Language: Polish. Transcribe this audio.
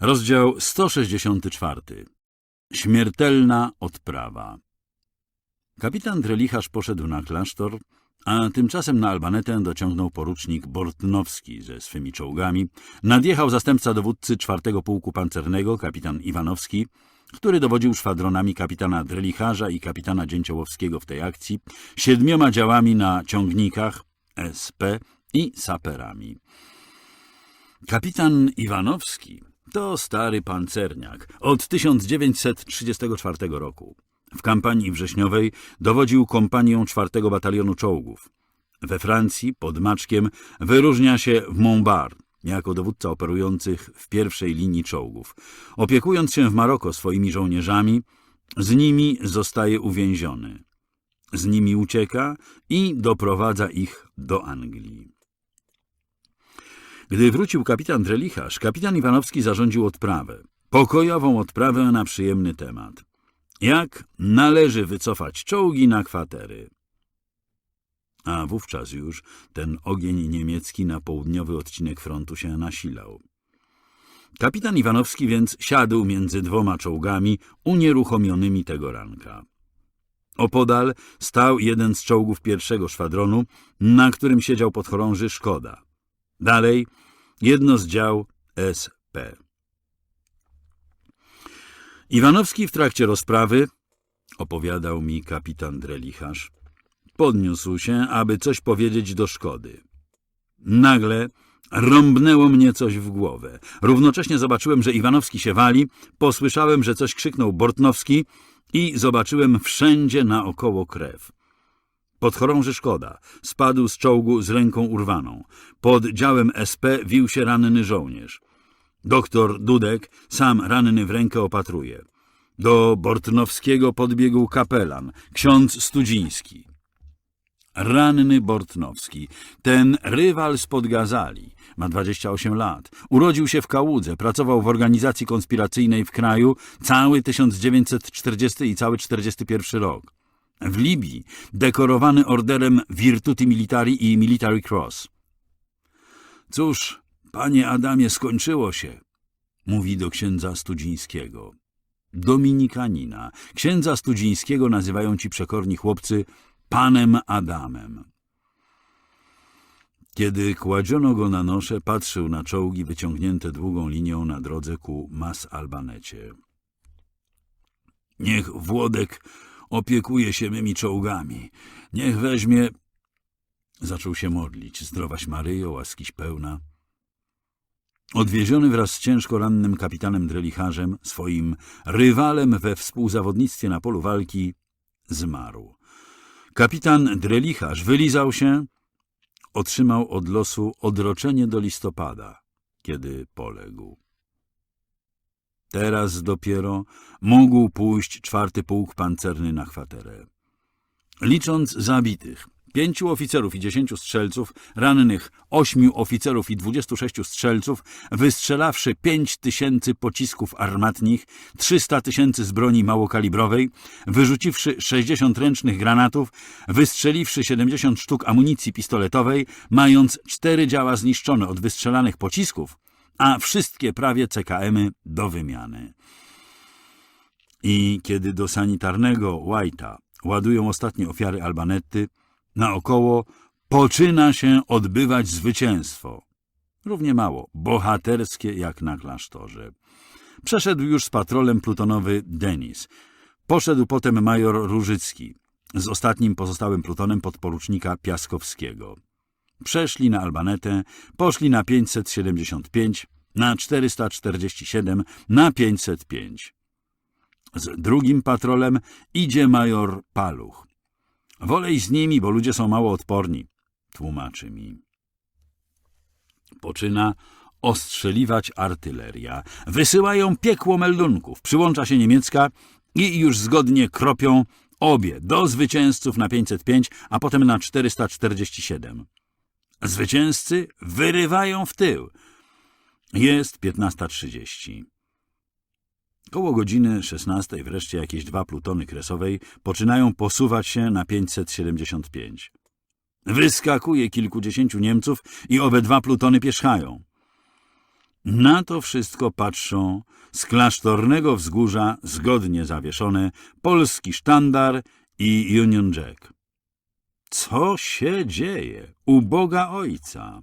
Rozdział 164. Śmiertelna odprawa. Kapitan Drelicharz poszedł na klasztor, a tymczasem na Albanetę dociągnął porucznik Bortnowski ze swymi czołgami. Nadjechał zastępca dowódcy czwartego pułku pancernego, kapitan Iwanowski, który dowodził szwadronami kapitana Drelicharza i kapitana Dzięciołowskiego w tej akcji, siedmioma działami na ciągnikach, SP i saperami. Kapitan Iwanowski to stary pancerniak od 1934 roku. W kampanii wrześniowej dowodził kompanią czwartego batalionu czołgów. We Francji pod Maczkiem wyróżnia się w Montbar jako dowódca operujących w pierwszej linii czołgów. Opiekując się w Maroko swoimi żołnierzami, z nimi zostaje uwięziony. Z nimi ucieka i doprowadza ich do Anglii. Gdy wrócił kapitan Drelicharz, kapitan Iwanowski zarządził odprawę. Pokojową odprawę na przyjemny temat. Jak należy wycofać czołgi na kwatery. A wówczas już ten ogień niemiecki na południowy odcinek frontu się nasilał. Kapitan Iwanowski więc siadł między dwoma czołgami unieruchomionymi tego ranka. Opodal stał jeden z czołgów pierwszego szwadronu, na którym siedział podchorąży Szkoda. Dalej jedno z dział SP. Iwanowski w trakcie rozprawy, opowiadał mi kapitan Drelicharz, podniósł się, aby coś powiedzieć do Szkody. Nagle rąbnęło mnie coś w głowę. Równocześnie zobaczyłem, że Iwanowski się wali, posłyszałem, że coś krzyknął Bortnowski i zobaczyłem wszędzie naokoło krew. Podchorąży Szkoda spadł z czołgu z ręką urwaną. Pod działem SP wił się ranny żołnierz. Doktor Dudek sam ranny w rękę opatruje. Do Bortnowskiego podbiegł kapelan, ksiądz Studziński. Ranny Bortnowski, ten rywal spod Gazali, ma 28 lat. Urodził się w Kałudze, pracował w organizacji konspiracyjnej w kraju cały 1940 i cały 41 rok. W Libii dekorowany orderem Virtuti Militari i Military Cross. Cóż, panie Adamie, skończyło się, mówi do księdza Studzińskiego. Dominikanina. Księdza Studzińskiego nazywają ci przekorni chłopcy panem Adamem. Kiedy kładziono go na nosze, patrzył na czołgi wyciągnięte długą linią na drodze ku Mas Albanecie. Niech Włodek opiekuje się mymi czołgami. Niech weźmie... Zaczął się modlić. Zdrowaś Maryjo, łaskiś pełna. Odwieziony wraz z ciężko rannym kapitanem Drelicharzem, swoim rywalem we współzawodnictwie na polu walki, zmarł. Kapitan Drelicharz wylizał się, otrzymał od losu odroczenie do listopada, kiedy poległ. Teraz dopiero mógł pójść czwarty pułk pancerny na kwaterę. Licząc zabitych, pięciu oficerów i dziesięciu strzelców, rannych ośmiu oficerów i dwudziestu sześciu strzelców, wystrzelawszy pięć tysięcy pocisków armatnich, trzysta tysięcy z broni małokalibrowej, wyrzuciwszy sześćdziesiąt ręcznych granatów, wystrzeliwszy siedemdziesiąt sztuk amunicji pistoletowej, mając cztery działa zniszczone od wystrzelanych pocisków, a wszystkie prawie CKM-y do wymiany. I kiedy do sanitarnego White'a ładują ostatnie ofiary Albanetty, naokoło poczyna się odbywać zwycięstwo. Równie mało bohaterskie jak na klasztorze. Przeszedł już z patrolem plutonowy Denis. Poszedł potem major Różycki z ostatnim pozostałym plutonem podporucznika Piaskowskiego. Przeszli na Albanetę, poszli na 575, na 447, na 505. Z drugim patrolem idzie major Paluch. Wolej z nimi, bo ludzie są mało odporni, tłumaczy mi. Poczyna ostrzeliwać artyleria. Wysyłają piekło meldunków. Przyłącza się niemiecka i już zgodnie kropią obie do zwycięzców na 505, a potem na 447. Zwycięzcy wyrywają w tył. Jest 15.30. Koło godziny 16 wreszcie jakieś dwa plutony kresowej poczynają posuwać się na 575. Wyskakuje kilkudziesięciu Niemców i owe dwa plutony pierzchają. Na to wszystko patrzą z klasztornego wzgórza zgodnie zawieszone polski sztandar i Union Jack. Co się dzieje u Boga Ojca?